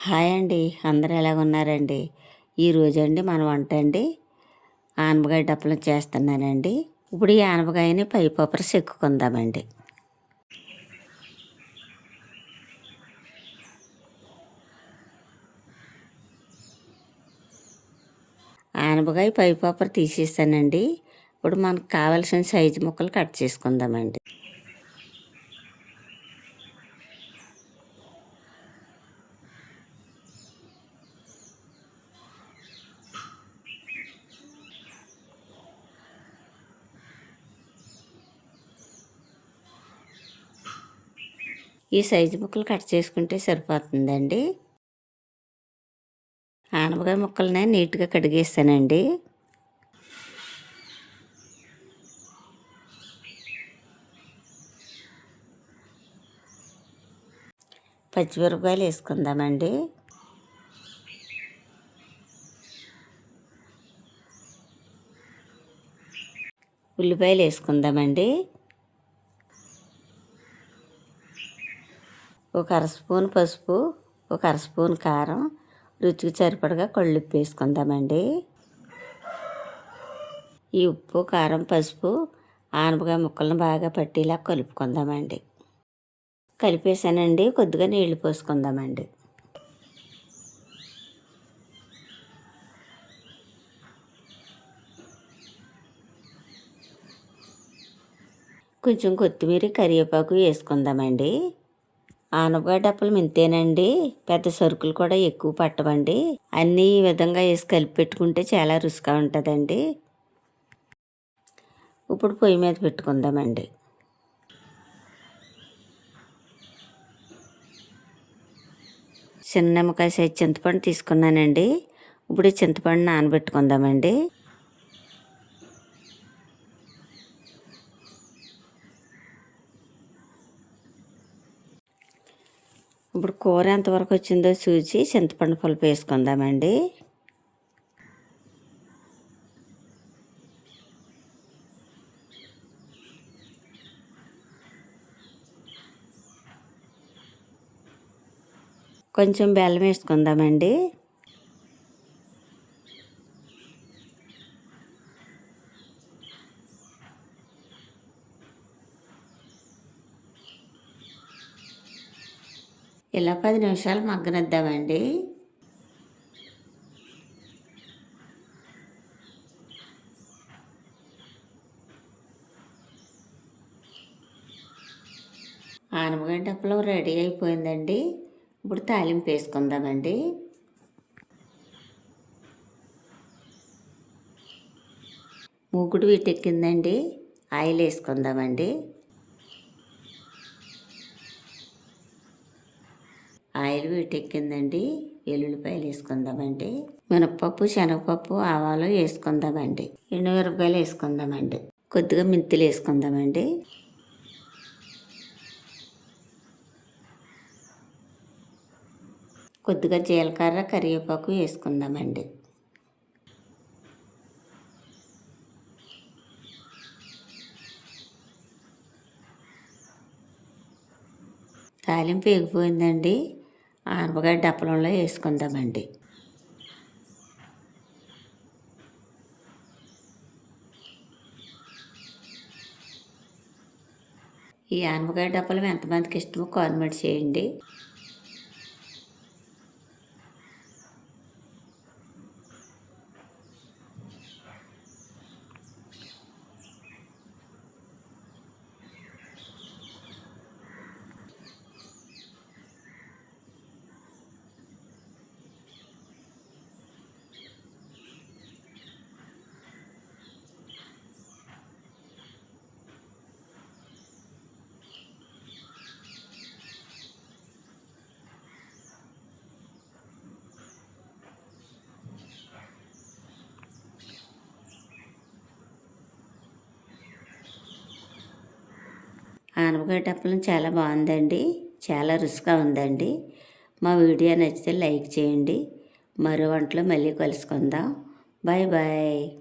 Hi అండి. అందరూ ఎలాగున్నారండి? ఈరోజండి ఈరోజు అండి మన వంట అండి. ఆనపకాయ డప్పులు చేస్తున్నానండి. ఇప్పుడు ఈ ఆనపకాయని పై పప్పర సెక్కుకుందామండి ఆనపకాయ పై పప్పర తీసేసానండి. ఇప్పుడు మనకు కావాల్సిన సైజు ముక్కలు కట్ చేసుకుందామండి. ఈ సైజు ముక్కలు కట్ చేసుకుంటే సరిపోతుందండి. ఆనపకాయ ముక్కలనే నీట్గా కడిగేస్తానండి. పచ్చిమిరపకాయలు వేసుకుందామండి. ఉల్లిపాయలు వేసుకుందామండి. ఒక అర స్పూన్ పసుపు ఒక అర స్పూన్ కారం. రుచికి సరిపడగా కళ్ళుప్పు వేసుకుందామండి. ఈ ఉప్పు కారం పసుపు ఆనపకాయ ముక్కలను బాగా పట్టేలా కలుపుకుందామండి. కలిపేసానండి. కొద్దిగా నీళ్ళు పోసుకుందామండి. కొంచెం కొత్తిమీర కరివేపాకు వేసుకుందామండి. ఆనపకాయ డప్పలు మింతేనండి పెద్ద సరుకులు కూడా ఎక్కువ పట్టవండి. అన్నీ ఈ విధంగా వేసి కలిపి పెట్టుకుంటే చాలా రుచిగా ఉంటుందండి. ఇప్పుడు పొయ్యి మీద పెట్టుకుందామండి. చిన్న నిమ్మకాయ సైజ్ చింతపండు తీసుకున్నానండి. ఇప్పుడు చింతపండు నానబెట్టుకుందామండి. ఇప్పుడు కూర ఎంతవరకు వచ్చిందో చూసి చింతపండు పులుపు వేసుకుందామండి. కొంచెం బెల్లం వేసుకుందామండి. ఇలా పది నిమిషాలు మగ్గనిద్దామండి. ఆనపగడ్డ అప్పలం రెడీ అయిపోయిందండి. ఇప్పుడు తాలింపు వేసుకుందామండి. మూకుడు వీటెక్కిందండి. ఆయిల్ వేసుకుందామండి ఆయిల్ వీటెక్కిందండి ఎల్లుల్లిపాయలు వేసుకుందామండి. మినప్పప్పు శనగపప్పు ఆవాలు వేసుకుందామండి. ఎండుమిరపకాయలు వేసుకుందామండి. కొద్దిగా మెంతులు వేసుకుందామండి. కొద్దిగా జీలకర్ర కరివేపాకు వేసుకుందామండి. తాలింపు ఎగిపోయిందండి. ఆనపకాయ డప్పలంలో వేసుకుందామండి. ఈ ఆనపకాయ డప్పలు ఎంతమందికి ఇష్టమో కామెంట్ చేయండి. ఆనపకాయ అప్పలం చాలా బాగుందండి. చాలా రుచిగా ఉందండి. మా వీడియో నచ్చితే లైక్ చేయండి. మరో వంటలో మళ్ళీ కలుసుకుందాం. Bye bye.